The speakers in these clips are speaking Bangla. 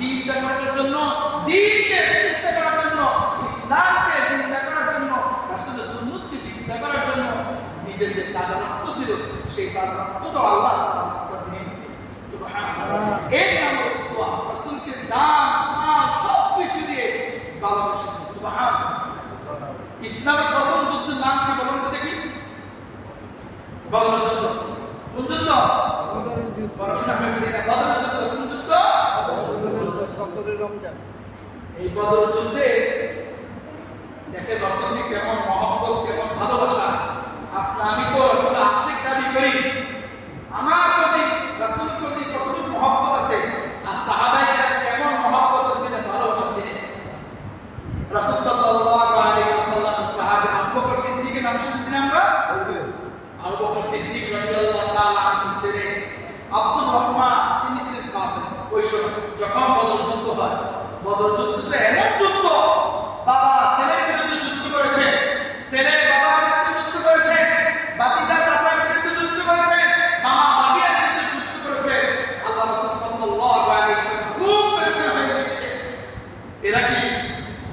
চিন্তা করার জন্য, দিনকে প্রতিষ্ঠা করার জন্য, ইসলামকে চিন্তা করার জন্য, রাসূলের সুন্নতকে চিন্তা করার জন্য নিজের যে তাদারত্ব ছিল, সেই আল্লাহ রাসূলকে জান মাল সব কিছু দিয়ে ভালোবেসেছে সুবহানাল্লাহ। ইসলামের প্রথম যুদ্ধের নাম কি বলুন তো দেখি। বদর যুদ্ধ। কোন যুদ্ধ? বদরের যুদ্ধ। পড়াশোনা করে না বদর যুদ্ধ কোন যুদ্ধ সতেরোই রমজান এই বদর দেখেন কেমন মহব্বত কেমন ভালোবাসা। আমি তো রসুল আশিক দাবি করি আমার প্রতি রসুল প্রতি কতটুকু মহব্বত আছে আর সাহাবাই কেমন মহব্বত আছে ভালোবাসা আছে রসুল সাল্লাল্লাহু আলাইহি ওয়াসাল্লাম সাহাবী আবু বকর সিদ্দিকের নাম শুনছেন আমরা আবু বকর সিদ্দিক রাদিয়াল্লাহু তাআলা আনহু ছিলেন আব্দুর রহমান তিনি ছিলেন কাফের ওই সময় যখন বদর যুদ্ধ হয় বদর যুদ্ধ তো এমন যুদ্ধ বাবা ছেলের বিরুদ্ধে যুদ্ধ করেছে ছেলে বাবার বিরুদ্ধে যুদ্ধ করেছে বাতিজা চাচার বিরুদ্ধে যুদ্ধ করেছে মামা বাবিয়ার বিরুদ্ধে যুদ্ধ করেছে আল্লাহ রাসূল সাল্লাল্লাহু আলাইহি ওয়াসাল্লাম খুব পেরেশান হয়ে গেছে এরা কি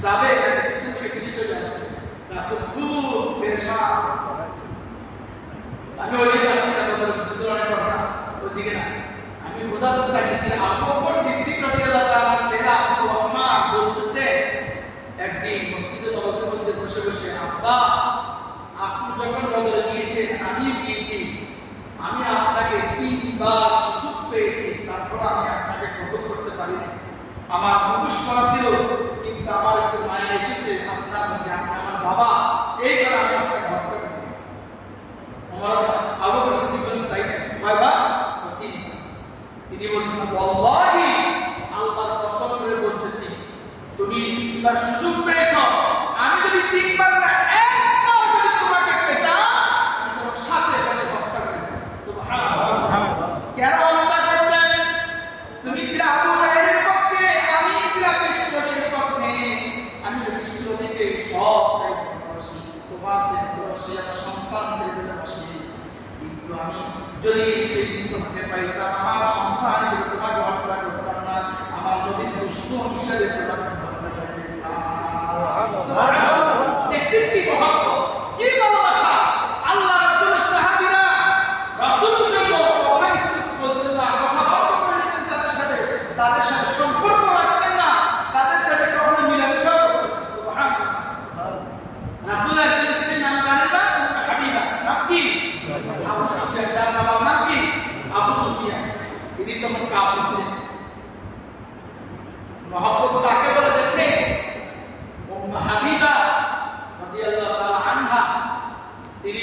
যাবে এরা পিছন থেকে ফিরে চলে আসবে রাসূল খুব পেরেশান আমি ওইদিকে যাচ্ছি না তোমাদের যুদ্ধ অনেক ঘটনা ওইদিকে না আমি বোঝাতে চাইছি আবু বকর সিদ্দিক রাদিয়াল্লাহু তাআলা সেরা আব্দুর রহমান বলতেছে একদিন মসজিদে নববীর মধ্যে বসে বসে আব্বা আপনি যখন বদরে গিয়েছেন আমিও গিয়েছি, আমি আপনাকে তিনবার সুযোগ পেয়েছি, তারপর আমি আপনাকে করতে পারিনি। আমার ছিল, কিন্তু আমার একটু মায়া এসেছে, আপনার মধ্যে আপনি আমার বাবা, এই কারণে আমি আপনাকে হত্যা ওমর আবু বকর সিদ্দিক তাই না? তিনি। বলছেন ওয়াল্লাহি আল্লাহর কসম করে বলতেছি তুমি তিনবার সুযোগ পেয়েছ আমি যদি তিনবার না একবার যদি তোমাকে পেতাম আমি তোমার সাথে সাথে হত্যা করে দিতাম সুবহানাল্লাহ কেন হত্যা করতেন তুমি ছিলে আবু জাহেলের পক্ষে আমি ছিলাম বিষ্ণুর পক্ষে আমি বিষ্ণুকে সব চাইতে ভালোবাসি তোমাদের ভালোবাসি আমার সন্তানদের ভালোবাসি কিন্তু আমি যদি সেই দিন তোমাকে পাইতাম আমার সন্তান হিসেবে তোমাকে হত্যা করতাম না আমার নবীর দুশ্মন হিসেবে তোমাকে হত্যা করে দেখছেন কি মহব্বত। কি ভালোবাসা? আল্লাহ রাসূলের সাহাবীরা রাসূলের জন্য কথা বলতেন না কথা বন্ধ করে দিতেন তাদের সাথে। তাদের সাথে সম্পর্ক রাখতেন না তাদের সাথে কখনো মিলামেশা করতেন না। সুবহানাল্লাহ রাসূলের একজন স্ত্রীর নাম জানেন না উম্মে হাবিবা নাম কি আবু সুফিয়ান তার বাবার নাম কি আবু সুফিয়ান তিনি তখন কাফির ছিলেন মহব্বত কাকে বলে দেখে উম্মে হাবিবা রাদিয়াল্লাহু তাআলা আনহা তিনি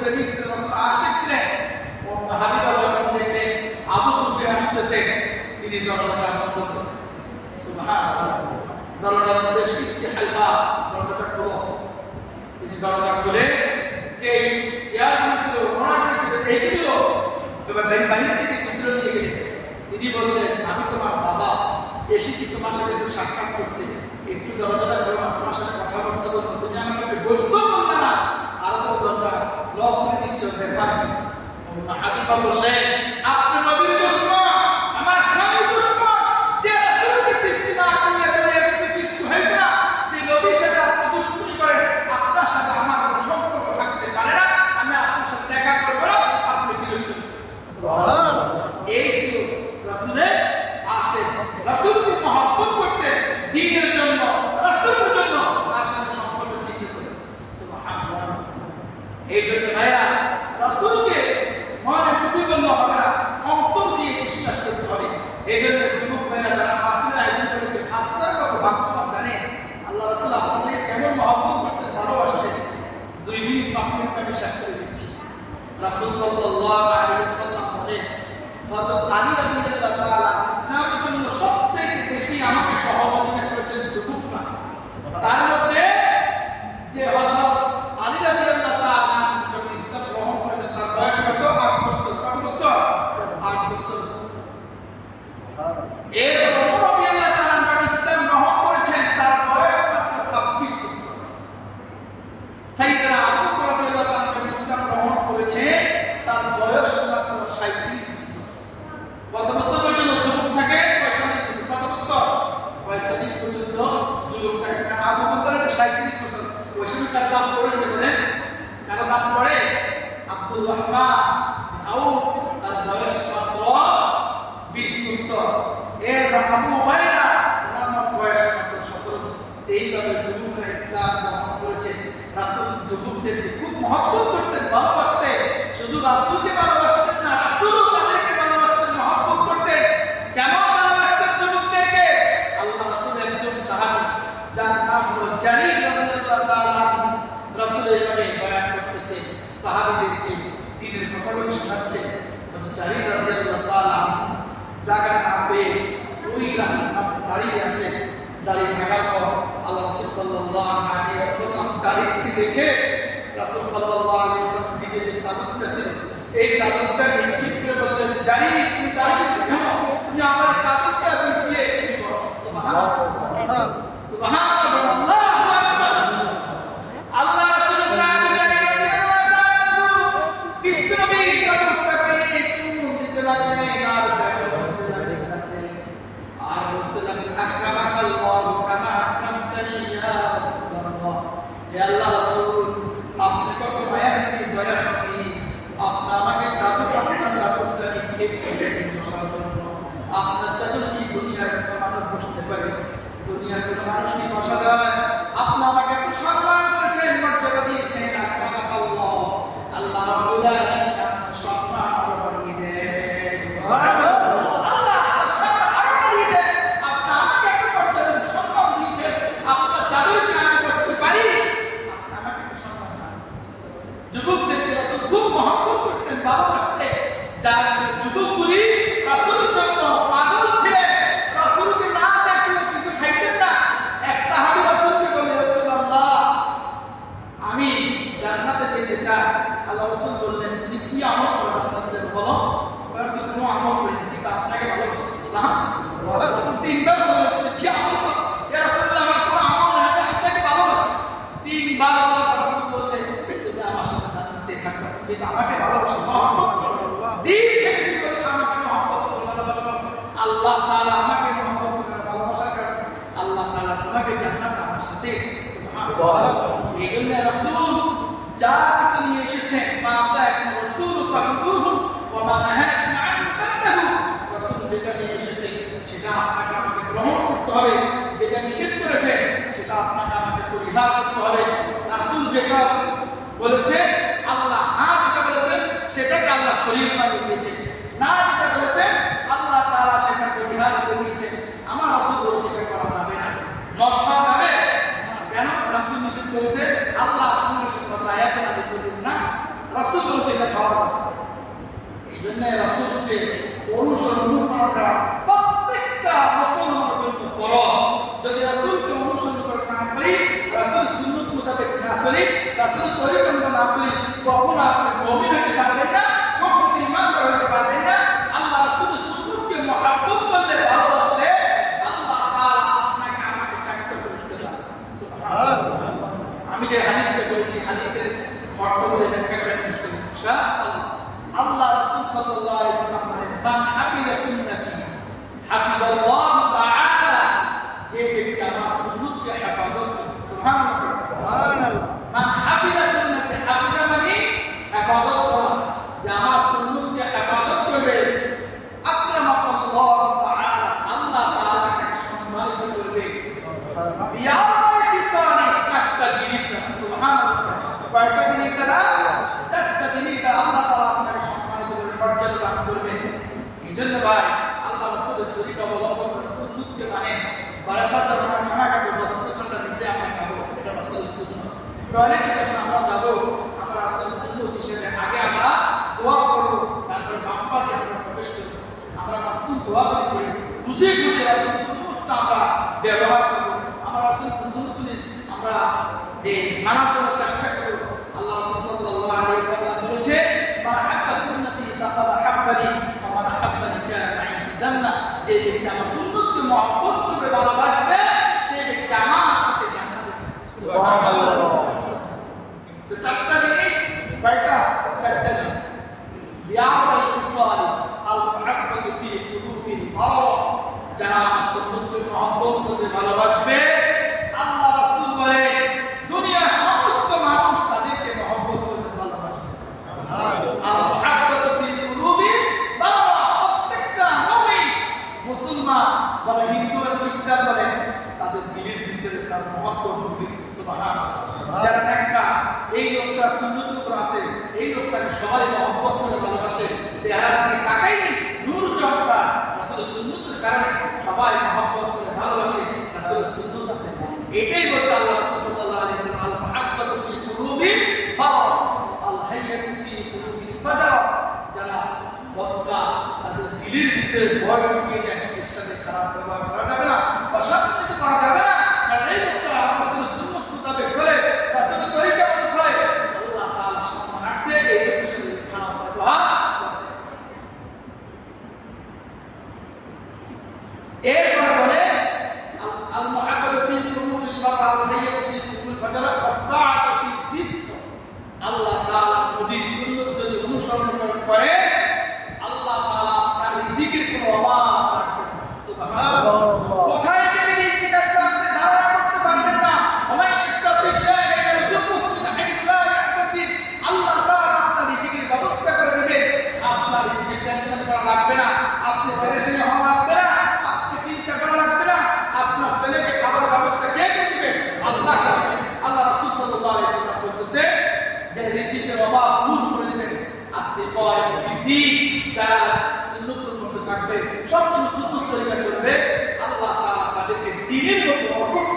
প্রেমিক আসতেছে তিনি দরজাটা তিনি দরজা যে নিয়ে তিনি বললেন আমি তোমার বাবা এসেছি তোমার সাথে সাক্ষাৎ করতে একটু দরজাটা খোলো না, তোমার সাথে কথাবার্তা বলব তুমি আমাকে একটু বসতে বললে না আর তো দরজা লক করে দিচ্ছ ব্যাপার কি? উম্মে হাবিবা বললেন আপনি নবীর দুশমন আমার স্বামীর দুশমন যে রাসূলকে সৃষ্টি না করলে দুনিয়ার কিছু সৃষ্টি হইবে না সেই নবীর সাথে আপনি দুশ্মনী করেন আপনার সাথে আমার কোনো সম্পর্ক থাকতে পারে না আমি আপনার সাথে দেখা করব না আপনি বিরোধী এই ছিল রাসূলের আশে রাসূলকে মহব্বত করতে দ্বীনের জন্য রাসূলের জন্য তার সাথে সম্পর্ক চিহ্নিত করে সুবহানাল্লাহ এই জন্য ভাইরা রাসূলকে মনে বুদ্ধি করলে হবে না অন্তর দিয়ে বিশ্বাস করতে হবে এই জন্য যুবক ভাইরা যারা আপনার আয়োজন করেছে আপনার কত ভাগ্যবান জানেন আল্লাহ রাসূল আপনাদেরকে কেমন মহব্বত করতে ভালোবাসতেন দুই মিনিট পাঁচ মিনিট আমি শেষ করে দিচ্ছি রাসূল সাল্লাল্লাহু আলাইহি ওয়াসাল্লাম বলেন হযরত আলী রাদিয়াল্লাহু তাআলা ইসলামের জন্য সবচেয়ে এর ওমর রাদিয়াল্লাহু তাআলা যখন ইসলাম গ্রহণ করেছেন তার বয়স মাত্র 26 বছর সাইয়েদনা আবু বকর রাদিয়াল্লাহু তাআলা যখন ইসলাম গ্রহণ করেছেন তার বয়স মাত্র 37 বছর কত বছর পর্যন্ত যুবক থাকে 45 বছর কত বছর 45 পর্যন্ত যুবক থাকে কারণ আবু বকরের 37 বছর ওই সময় তার দাম পড়েছে বলেন কারও দাম পড়ে আব্দুল রহমান আউফ তার বয়স মাত্র 20 বছর এর আবু উবাইদা ওনার বয়স মাত্র 17 বছর এইভাবে যুবকরা ইসলাম গ্রহণ করেছে রাসূল যুবকদেরকে খুব মহব্বত করতেন ভালোবাসতেন শুধু রাসূলকে ভালোবাসতেন না রাসূল তাদেরকে ভালোবাসতেন, মহব্বত করতেন কেমন ভালোবাসতেন যুবকদেরকে আল্লাহ রাসূল একজন সাহাবী, যার নাম হলো জারির রাদিয়াল্লাহু। এইভাবে বয়ান করতেছে, সাহাবীদেরকে দ্বীনের কথাগুলো শোনাচ্ছে বলছে জারির রাদিয়াল্লাহু জায়গা না পেয়ে ওই রাস্তা দাঁড়িয়ে আছে, দাঁড়িয়ে থাকার পর আল্লাহ রাসূল সাল্লাল্লাহু চারিদিকে দেখে রাসূল সাল্লাল্লাহু যে এই চাদরটা নিক্ষেপ করে বললেন জানি, তুমি দাঁড়িয়েছো কেন? তুমি আমার চাদরটা বিছিয়ে তুমি বসো সুবহানাল্লাহ সুবহানাল্লাহ আল্লাহু আকবার আল্লাহ রাসূল সাহাবী রাদিয়াল্লাহু তাআলা বিষ্ণুবী চাদরটা পেয়ে চুমু দিতে লাগলেন আর দেখো হচ্ছে দিতে লাগলেন আর বলতে লাগলেন আকরামাকাল্লাহ কামা আকরামতানি ইয়া রাসূলুল্লাহ হে আল্লাহ রাসূল আপনি কত মায়া নবী দয়া নবী আপনি আমাকে চাদর আপনার চাদরটা নিক্ষেপ করেছেন বসার জন্য আপনার চাদর কি দুনিয়ার কোনো মানুষ বসতে পারে দুনিয়ার কোনো মানুষ কি বসা যায় আপনি আমাকে এত সম্মান করেছেন মর্যাদা দিয়েছেন আকরামাকাল্লাহ আল্লাহ রাব্বুল আলামিন আপনার সম্মান আরও বাড়িয়ে দেন আল্লাহ সম্মান আরও বাড়িয়ে দেন আপনি আমাকে এত মর্যাদা দিয়ে সম্মান দিয়েছেন আপনার চাদরকে আমি বসতে পারি আপনি আমাকে এত সম্মান দান করেছেন। যুবকদেরকে রাসূল খুব মহব্বত করতেন ভালোবাসতেন যার যুবকগুলি রাসূলের জন্য পাগল ছিলেন রাসূলকে না দেখলে কিছু খাইতেন না এক সাহাবী রাসূলকে বলে রাসূলুল্লাহ আমি জান্নাতে যেতে চাই আল্লাহ রাসূল বললেন তুমি কি আমল করো জান্নাতে যাবে বলো রাসূল কোনো আমল করেনি কিন্তু আপনাকে ভালোবাসি সুবহানাল্লাহ রাসূল তিনবার বললেন তুমি কি আমল করো ইয়া রাসূলুল্লাহ আমার কোনো আমল নেই আমি আপনাকে ভালোবাসি তিনবার আল্লাহ রাসূল বললেন তুমি আমার সাথে জান্নাতে থাকবে কিন্তু আমাকে ভালোবাসো মহব্বত করো দিন থেকে দিন বলেছে, আমাকে মহব্বত করে ভালোবাসো। আল্লাহ তাআলা আমাকে মহব্বত করে ভালোবাসার কারণে আল্লাহ তাআলা তোমাকে জান্নাত আমার সাথে সুবহানাল্লাহ। এই জন্য রাসূল যা কিছু নিয়ে এসেছেন মা আতাকুম রাসূল ফাকুতুহু ওয়া মা নাহাকুম যেটা নিয়ে এসেছেন সেটা আপনাকে আমাকে গ্রহণ করতে হবে। যেটা নিষেধ করেছে, সেটা আপনাকে আমাকে পরিহার করতে হবে। রাসূল যেটা বলেছে শরীর বানিয়ে না যেটা বলেছেন, আল্লাহ পরিহার করে দিয়েছে আমার রাসূল সেটা করা যাবে না। মদ খাওয়া যাবে কেন? রাসূল নিষেধ করেছে, আল্লাহ করলেন না। খাওয়া এই প্রত্যেকটা যদি না করি না কখনো আপনি মুমিন হতে পারবেন না টয়লেটে আমরা যাব। আমরা আশ্বস্ত আমরা দোয়া করব, তারপর বাম পাকে আমরা প্রবেশ করব। আমরা আমরা ব্যবহার করব। আমরা আসল আমরা চেষ্টা করব, আল্লাহ রসুল সাল্লাহ আলী সাল্লাম বলেছে মানে হাক্কা সুন্নতি আমার হাক্কানি যে ব্যক্তি আমার সুন্নতকে মহব্বত করবে, ভালোবাসবে সেই ব্যক্তি আমার এটাই বলছে আল্লাহ তারা সুন্নতুল মতো থাকবে সব সুন্নতুল তরিকা চলবে। আল্লাহ তাআলা তাদেরকে দ্বীনের মতো অটুট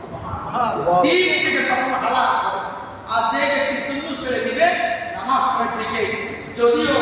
সুবহানাল্লাহ। দ্বীন থেকে কখনো যদিও